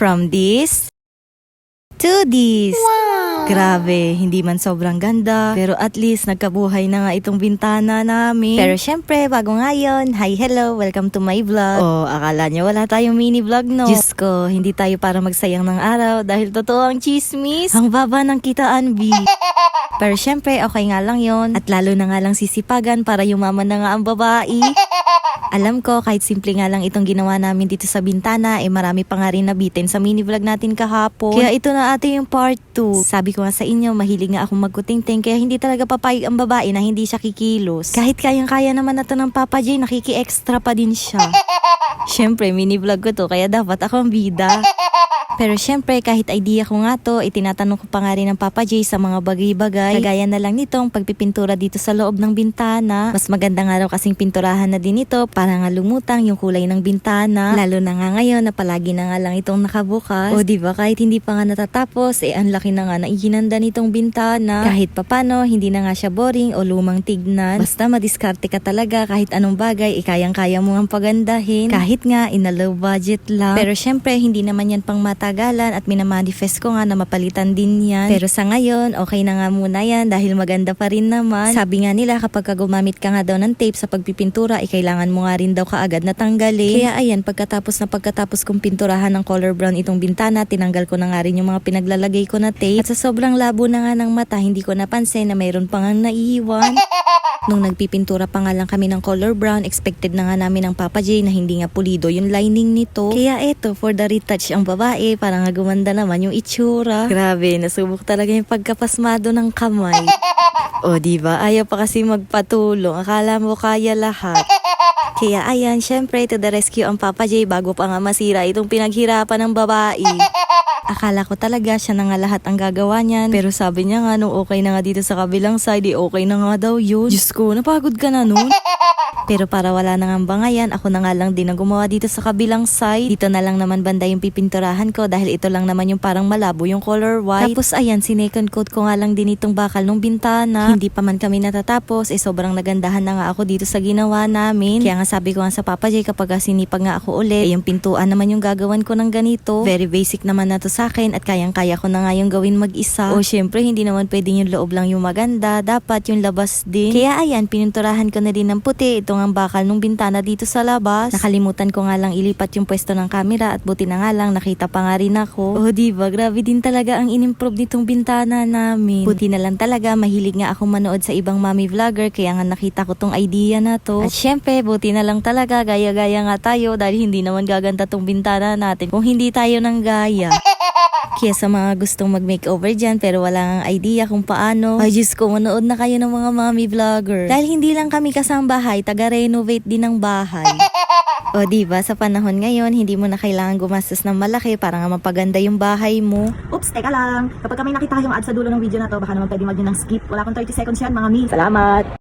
From this to this. Grabe, hindi man sobrang ganda, pero at least nagkabuhay na nga itong bintana namin. Pero syempre, bago nga yun, hi, hello, welcome to my vlog. Oh, akala nyo wala tayong mini vlog, no? Diyos ko, hindi tayo para magsayang ng araw dahil totoo ang chismis. Ang baba ng kitaan, B. Pero syempre, okay nga lang yon At lalo na nga lang sisipagan para yumaman na nga ang babae. Alam ko, kahit simple nga lang itong ginawa namin dito sa bintana, eh marami pa nga rin nabitin sa mini vlog natin kahapon. Kaya ito na ate yung part 2. Sabi ko nga sa inyo, mahilig nga akong magkutingting, kaya hindi talaga papayag ang babae na hindi siya kikilos. Kahit kayang-kaya naman na to ng Papa J, nakiki-extra pa din siya. Siyempre, mini vlog ko to, kaya dapat ako ang bida. Pero syempre, kahit idea ko nga to, itinatanong ko pa nga rin ng Papa J sa mga bagay-bagay. Kagaya na lang nitong pagpipintura dito sa loob ng bintana. Mas maganda nga raw kasing pinturahan na din ito para nga lumutang yung kulay ng bintana. Lalo na nga ngayon na palagi na nga lang itong nakabukas. O di ba kahit hindi pa nga natatapos, eh ang laki na nga na iginanda nitong bintana. Kahit papano, hindi na nga siya boring o lumang tignan. Basta madiskarte ka talaga kahit anong bagay, eh kayang-kaya mo ang pagandahin. Kahit nga, in a low budget lang. Pero syempre, hindi naman yan pang matagalan at minamanifest ko nga na mapalitan din yan. Pero sa ngayon, okay na nga muna yan dahil maganda pa rin naman. Sabi nga nila kapag ka gumamit ka nga daw ng tape sa pagpipintura, eh kailangan mo nga rin daw kaagad na tanggalin. Kaya ayan, pagkatapos na pagkatapos kong pinturahan ng color brown itong bintana, tinanggal ko na nga rin yung mga pinaglalagay ko na tape. At sa sobrang labo na nga ng mata, hindi ko napansin na mayroon pang ang naiiwan. Nung nagpipintura pa nga lang kami ng color brown, expected na nga namin ng Papa J na hindi nga pulido yung lining nito. Kaya eto, for the retouch ang babae, para nga gumanda naman yung itsura. Grabe, nasubok talaga yung pagkapasmado ng kamay. O di ba ayaw pa kasi magpatulong, akala mo kaya lahat. Kaya ayan, syempre to the rescue ang Papa J bago pa nga masira itong pinaghirapan ng babae. Akala ko talaga siya na nga lahat ang gagawa niyan. Pero sabi niya nga nung okay na nga dito sa kabilang side, eh okay na nga daw yun. Diyos ko, napagod ka na nun. Pero para wala na nga bangayan, ako na nga lang din ang gumawa dito sa kabilang side. Dito na lang naman banda yung pipinturahan ko dahil ito lang naman yung parang malabo yung color white. Tapos ayan, sinecond coat ko nga lang din itong bakal nung bintana. Hindi pa man kami natatapos, eh sobrang nagandahan na nga ako dito sa ginawa namin. Kaya nga sabi ko nga sa Papa J kapag sinipag nga ako ulit, eh yung pintuan naman yung gagawan ko ng ganito. Very basic naman na to sa akin at kayang-kaya ko na nga yung gawin mag-isa. O syempre, hindi naman pwedeng yung loob lang yung maganda, dapat yung labas din. Kaya ayan, pininturahan ko na din ng puti itong ang bakal nung bintana dito sa labas. Nakalimutan ko nga lang ilipat yung pwesto ng camera at buti na nga lang nakita pa nga rin ako. Oh, diba? Grabe din talaga ang in-improve nitong bintana namin. Buti na lang talaga, mahilig nga akong manood sa ibang mommy vlogger kaya nga nakita ko tong idea na to. At syempre, buti na lang talaga, gaya-gaya nga tayo dahil hindi naman gaganda tong bintana natin kung hindi tayo ng gaya. Kaya sa mga gustong mag-makeover dyan pero wala ang idea kung paano, ay Diyos ko, manood na kayo ng mga mommy vlogger. Dahil hindi lang kami kasambahay, taga-renovate din ng bahay. O diba, sa panahon ngayon, hindi mo na kailangan gumastos ng malaki para nga mapaganda yung bahay mo. Oops, teka lang. Kapag may nakita kayong ad sa dulo ng video na to, baka naman pwede mag ng skip. Wala akong 30 seconds yan, mga mi. Salamat!